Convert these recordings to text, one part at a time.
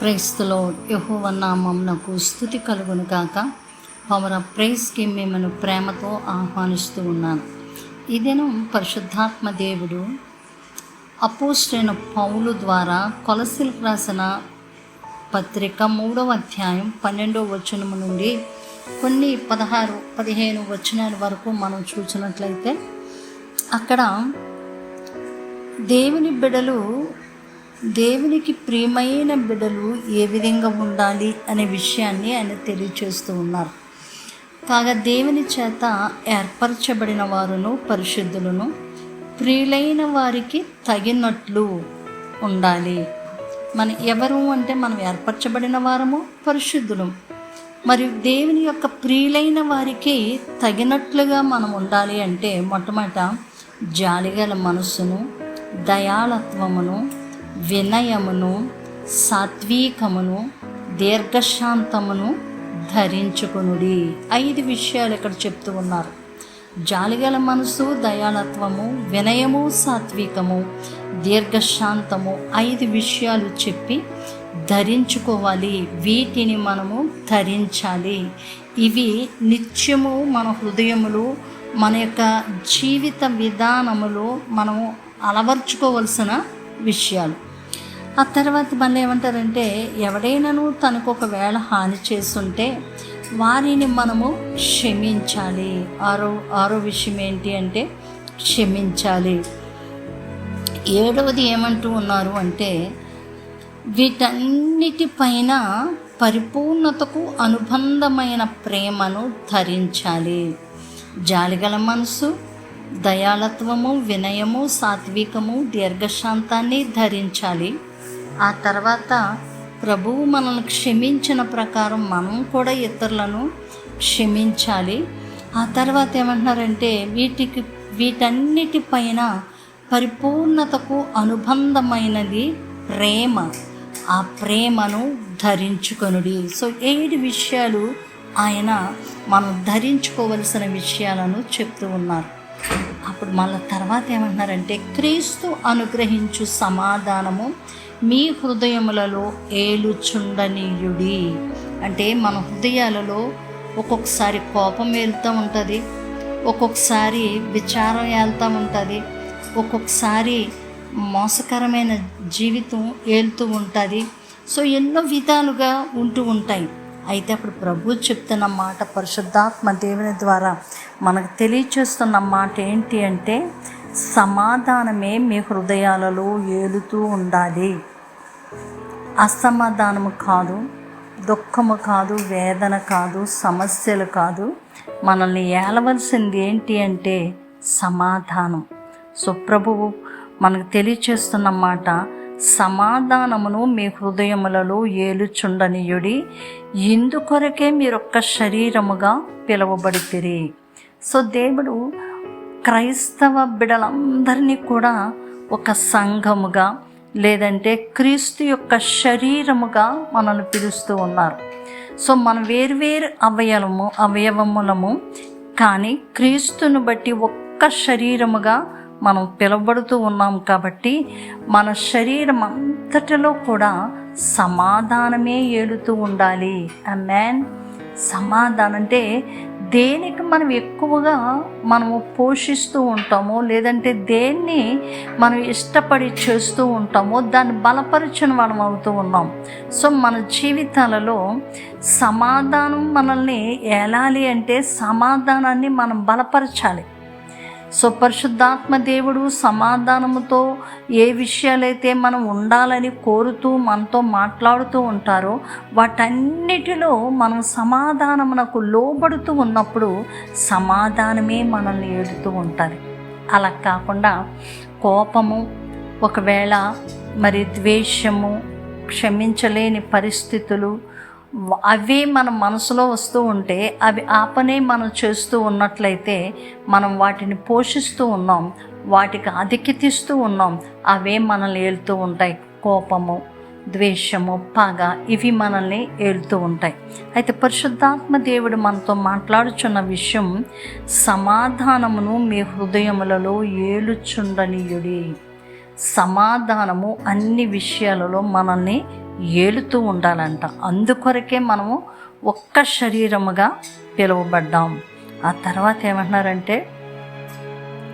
ప్రైస్తులో యహోవ నామమునకు స్థుతి కలుగును కాక పవర్ ఆఫ్ ప్రైజ్కి మిమ్మల్ని ప్రేమతో ఆహ్వానిస్తూ ఉన్నాను. ఇదేను పరిశుద్ధాత్మ దేవుడు అపోస్టైన పౌలు ద్వారా కొలసిలకు రాసిన పత్రిక మూడవ అధ్యాయం పన్నెండవ వచనము నుండి కొన్ని పదహారు పదిహేను వచనాల వరకు మనం చూసినట్లయితే అక్కడ దేవుని బిడలు దేవునికి ప్రియమైన బిడలు ఏ విధంగా ఉండాలి అనే విషయాన్ని ఆయన తెలియచేస్తూ ఉన్నారు. కాగా దేవుని చేత ఏర్పరచబడిన వారును పరిశుద్ధులను ప్రియులైన వారికి తగినట్లు ఉండాలి. మన ఎవరు అంటే మనం ఏర్పరచబడిన వారము పరిశుద్ధులు. మరియు దేవుని యొక్క ప్రియులైన వారికి తగినట్లుగా మనం ఉండాలి అంటే మొట్టమొదట జాలిగల మనస్సును దయాళత్వమును వినయమును సాత్వికమును దీర్ఘశాంతమును ధరించుకునుడి. ఐదు విషయాలు ఇక్కడ చెప్తూ ఉన్నారు. జాలిగల మనసు దయాళత్వము వినయము సాత్వికము దీర్ఘశాంతము ఐదు విషయాలు చెప్పి ధరించుకోవాలి. వీటిని మనము ధరించాలి. ఇవి నిత్యము మన హృదయములు మన యొక్క జీవిత విధానములో మనము అలవర్చుకోవలసిన విషయాలు. ఆ తర్వాత మళ్ళీ ఏమంటారంటే ఎవడైనాను తనకు ఒకవేళ హాని చేస్తుంటే వారిని మనము క్షమించాలి. ఆరో ఆరో విషయం ఏంటి అంటే క్షమించాలి. ఏడవది ఏమంటూ ఉన్నారు అంటే వీటన్నిటిపైన పరిపూర్ణతకు అనుబంధమైన ప్రేమను ధరించాలి. జాలిగల మనసు దయాళత్వము వినయము సాత్వికము దీర్ఘశాంతాన్ని ధరించాలి. ఆ తర్వాత ప్రభువు మనల్ని క్షమించిన ప్రకారం మనం కూడా ఇతరులను క్షమించాలి. ఆ తర్వాత ఏమంటున్నారంటే వీటికి వీటన్నిటిపైన పరిపూర్ణతకు అనుబంధమైనది ప్రేమ. ఆ ప్రేమను ధరించుకొనుడి. సో ఏడు విషయాలు ఆయన మనం ధరించుకోవలసిన విషయాలను చెప్తూ ఉన్నారు. అప్పుడు మళ్ళీ తర్వాత ఏమంటున్నారంటే క్రీస్తు అనుగ్రహించు సమాధానము మీ హృదయములలో ఏలుచుండనీయుడి. అంటే మన హృదయాలలో ఒక్కొక్కసారి కోపం వెళ్తూ ఉంటుంది ఒక్కొక్కసారి విచారం వెళ్తూ ఉంటుంది ఒక్కొక్కసారి మోసకరమైన జీవితం ఏలుతూ ఉంటుంది. సో ఎన్నో విధాలుగా ఉంటూ ఉంటాయి. అయితే అప్పుడు ప్రభు చెప్తున్న మాట పరిశుద్ధాత్మ దేవుని ద్వారా మనకు తెలియచేస్తున్న మాట ఏంటి అంటే సమాధానమే మీ హృదయాలలో ఏలుతూ ఉండాలి. అసమాధానము కాదు దుఃఖము కాదు వేదన కాదు సమస్యలు కాదు. మనల్ని ఏలవలసింది ఏంటి అంటే సమాధానం. సుప్రభువు మనకు తెలియచేస్తున్న మాట సమాధానమును మీ హృదయములలో ఏలుచుండనీయుడి ఇందుకొరకే మీరొక్క శరీరముగా పిలువబడితిరి. సో దేవుడు క్రైస్తవ బిడలందరినీ కూడా ఒక సంఘముగా లేదంటే క్రీస్తు యొక్క శరీరముగా మనల్ని పిలుస్తూ ఉన్నారు. సో మనం వేర్వేరు అవయవము అవయవములము కానీ క్రీస్తును బట్టి ఒక్క శరీరముగా మనం పిలువబడుతూ ఉన్నాం కాబట్టి మన శరీరం అంతటిలో కూడా సమాధానమే ఏలుతూ ఉండాలి. ఆ మ్యాన్ సమాధానం అంటే దేనికి మనం ఎక్కువగా మనము పోషిస్తూ ఉంటామో లేదంటే దేన్ని మనం ఇష్టపడి చేస్తూ ఉంటామో దాన్ని బలపరిచిన మనం అవుతూ ఉన్నాం. సో మన జీవితాలలో సమాధానం మనల్ని ఏలాలి అంటే సమాధానాన్ని మనం బలపరచాలి. సో పరిశుద్ధాత్మ దేవుడు సమాధానముతో ఏ విషయాలైతే మనం ఉండాలని కోరుతూ మనతో మాట్లాడుతూ ఉంటారో వాటన్నిటిలో మనం సమాధానమునకు లోబడుతూ ఉన్నప్పుడు సమాధానమే మనల్ని ఏడుతూ ఉంటుంది. అలా కాకుండా కోపము ఒకవేళ మరి ద్వేషము క్షమించలేని పరిస్థితులు అవి మన మనసులో వస్తూ ఉంటే అవి ఆపనే మనం చేస్తూ ఉన్నట్లయితే మనం వాటిని పోషిస్తూ ఉన్నాం వాటికి అధిక్యతిస్తూ ఉన్నాం అవే మనల్ని ఏలుతూ ఉంటాయి. కోపము ద్వేషము పగ ఇవి మనల్ని ఏలుతూ ఉంటాయి. అయితే పరిశుద్ధాత్మ దేవుడు మనతో మాట్లాడుచున్న విషయం సమాధానమును మీ హృదయములలో ఏలుచుండనీయుడి. సమాధానము అన్ని విషయాలలో మనల్ని ఏలుతూ ఉండాలంట. అందుకొరకే మనము ఒక్క శరీరముగా పిలువబడ్డాం. ఆ తర్వాత ఏమంటున్నారంటే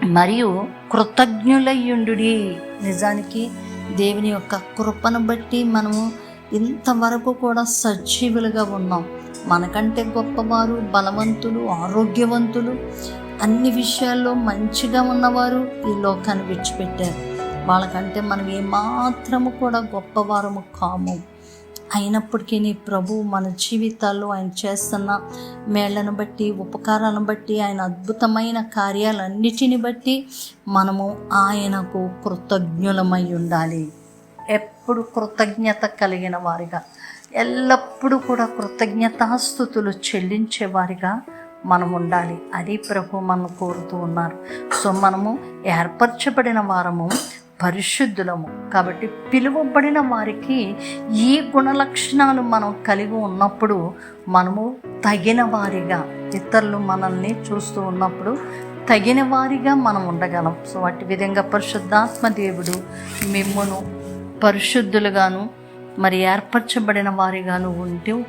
మరియు కృతజ్ఞులయ్యుండు నిజానికి దేవుని యొక్క కృపను బట్టి మనము ఇంతవరకు కూడా సజీవులుగా ఉన్నాం. మనకంటే గొప్పవారు బలవంతులు ఆరోగ్యవంతులు అన్ని విషయాల్లో మంచిగా ఉన్నవారు ఈ లోకాన్ని విడిచిపెట్టారు. వాళ్ళకంటే మనం ఏమాత్రము కూడా గొప్పవారము కాము. అయినప్పటికీ నీ ప్రభు మన జీవితాల్లో ఆయన చేస్తున్న మేళ్ళను బట్టి ఉపకారాలను బట్టి ఆయన అద్భుతమైన కార్యాలన్నిటిని బట్టి మనము ఆయనకు కృతజ్ఞులమై ఉండాలి. ఎప్పుడు కృతజ్ఞత కలిగిన వారిగా ఎల్లప్పుడూ కూడా కృతజ్ఞతాస్థుతులు చెల్లించే వారిగా మనం ఉండాలి. అది ప్రభు మనం కోరుతూ ఉన్నారు. సో మనము ఏర్పరచబడిన వారము పరిశుద్ధులము. కాబట్టి పిలువబడిన వారికి ఈ గుణలక్షణాలు మనం కలిగి ఉన్నప్పుడు మనము తగిన వారిగా ఇతరులు మనల్ని చూస్తూ ఉన్నప్పుడు తగిన వారిగా మనం ఉండగలం. సో అటు విధంగా పరిశుద్ధాత్మ దేవుడు మిమ్మను పరిశుద్ధులుగాను మరి ఏర్పరచబడిన వారిగాను ఉంటూ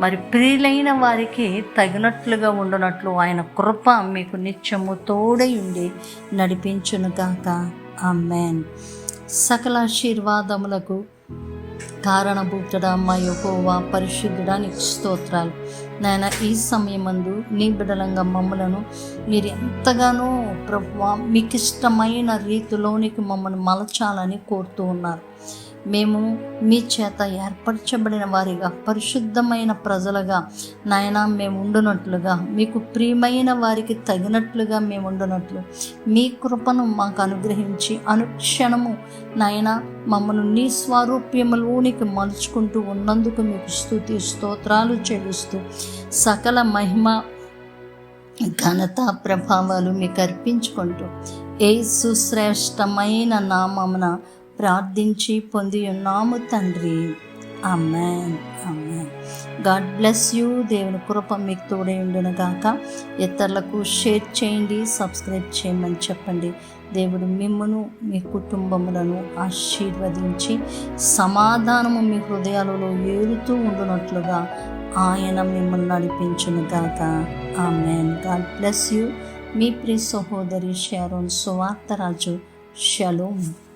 మరి ప్రియులైన వారికి తగినట్లుగా ఉండనట్లు ఆయన కృప మీకు నిత్యము తోడై ఉండి నడిపించునుగాక అమ్మాన్ సకల ఆశీర్వాదములకు కారణభూతుడా మా యహోవా పరిశుద్ధుడా నీకు స్తోత్రాలు. నాయన ఈ సమయమందు నీ బిడలంగా మమ్మలను మీరు ఎంతగానో ప్రభు మీకు ఇష్టమైన రీతిలోనికి మమ్మల్ని మలచాలని కోరుతూ ఉన్నారు. మేము మీ చేత ఏర్పరచబడిన వారిగా పరిశుద్ధమైన ప్రజలుగా నాయన మేము ఉండునట్లుగా మీకు ప్రియమైన వారికి తగినట్లుగా మేము ఉండునట్లు. మీ కృపను మాకు అనుగ్రహించి అనుక్షణము నాయన మమ్మల్ని నీ స్వారూప్యములోనికి మలుచుకుంటూ ఉన్నందుకు మీకు స్థుతి స్తోత్రాలు చెల్లిస్తూ సకల మహిమ ఘనత ప్రభావాలు మీకు అర్పించుకుంటూ. ఏ సుశ్రేష్టమైన నామమున ప్రార్థించి పొంది ఉన్నాము తండ్రి. Amman Amman God bless you. దేవుని కృప మీకు తోడే ఉండునుగాక ఇతరులకు షేర్ చేయండి సబ్స్క్రైబ్ చేయమని చెప్పండి. దేవుడు మిమ్మను మీ కుటుంబములను ఆశీర్వదించి సమాధానము మీ హృదయాలలో ఏలుతూ ఉండునట్లుగా ఆయన మిమ్మల్ని నడిపించును గాక. ఆమెన్. God bless you. మీ ప్రియ సహోదరి షారోన్ సువార్తరాజు షలోమ్.